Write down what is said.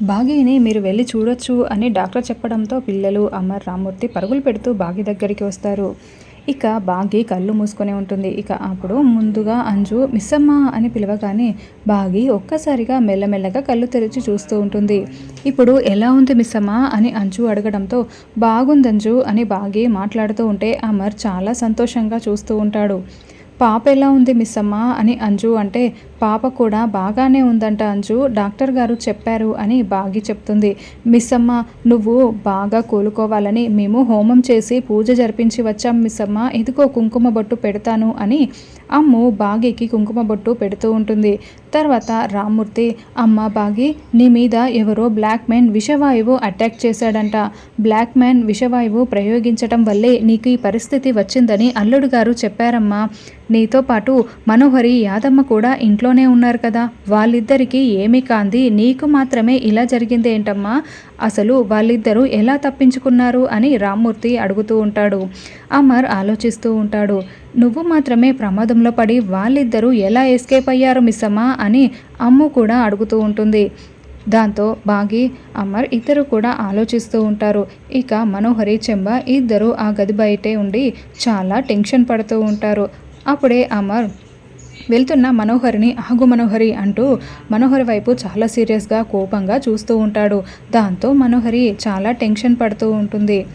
బాగీని మీరు వెళ్ళి చూడొచ్చు అని డాక్టర్ చెప్పడంతో పిల్లలు అమర్ రామ్మూర్తి పరుగులు పెడుతూ బాగి దగ్గరికి వస్తారు. ఇక బాగి కళ్ళు మూసుకొని ఉంటుంది. ఇక అప్పుడు ముందుగా అంజు మిస్సమ్మ అని పిలవగానే బాగి ఒక్కసారిగా మెల్లమెల్లగా కళ్ళు తెరిచి చూస్తూ ఉంటుంది. ఇప్పుడు ఎలా ఉంది మిస్సమ్మ అని అంజు అడగడంతో బాగుంది అంజు అని బాగి మాట్లాడుతూ ఉంటే అమర్ చాలా సంతోషంగా చూస్తూ ఉంటాడు. పాప ఎలా ఉంది మిస్ అమ్మ అని అంజు అంటే పాప కూడా బాగానే ఉందంట అంజు డాక్టర్ గారు చెప్పారు అని బాగి చెప్తుంది. మిస్ అమ్మ నువ్వు బాగా కోలుకోవాలని మేము హోమం చేసి పూజ జరిపించి వచ్చాం మిస్ అమ్మ ఇదిగో కుంకుమ బొట్టు పెడతాను అని అమ్ము బాగికి కుంకుమ బొట్టు పెడుతూ ఉంటుంది. తర్వాత రామ్మూర్తి అమ్మ బాగి నీ మీద ఎవరో బ్లాక్ మ్యాన్ విషవాయువు అటాక్ చేశాడంట. బ్లాక్ మ్యాన్ విషవాయువు ప్రయోగించటం వల్లే నీకు ఈ పరిస్థితి వచ్చిందని అల్లుడు గారు చెప్పారమ్మా. నీతో పాటు మనోహరి యాదమ్మ కూడా ఇంట్లోనే ఉన్నారు కదా. వాళ్ళిద్దరికీ ఏమీ కాంది. నీకు మాత్రమే ఇలా జరిగింది ఏంటమ్మా? అసలు వాళ్ళిద్దరూ ఎలా తప్పించుకున్నారు అని రామ్మూర్తి అడుగుతూ ఉంటాడు. అమర్ ఆలోచిస్తూ ఉంటాడు. నువ్వు మాత్రమే ప్రమాదంలో పడి వాళ్ళిద్దరూ ఎలా ఎస్కేప్ అయ్యారు మిస్సమ్మా? అని అమ్ము కూడా అడుగుతూ ఉంటుంది. దాంతో బాగి అమర్ ఇద్దరు కూడా ఆలోచిస్తూ ఉంటారు. ఇక మనోహరి చెంబ ఇద్దరు ఆ గది బయటే ఉండి చాలా టెన్షన్ పడుతూ ఉంటారు. అప్పుడే అమర్ వెళ్తున్న మనోహరిని ఆగు మనోహరి అంటూ మనోహరి వైపు చాలా సీరియస్గా కోపంగా చూస్తూ ఉంటాడు. దాంతో మనోహరి చాలా టెన్షన్ పడుతూ ఉంటుంది.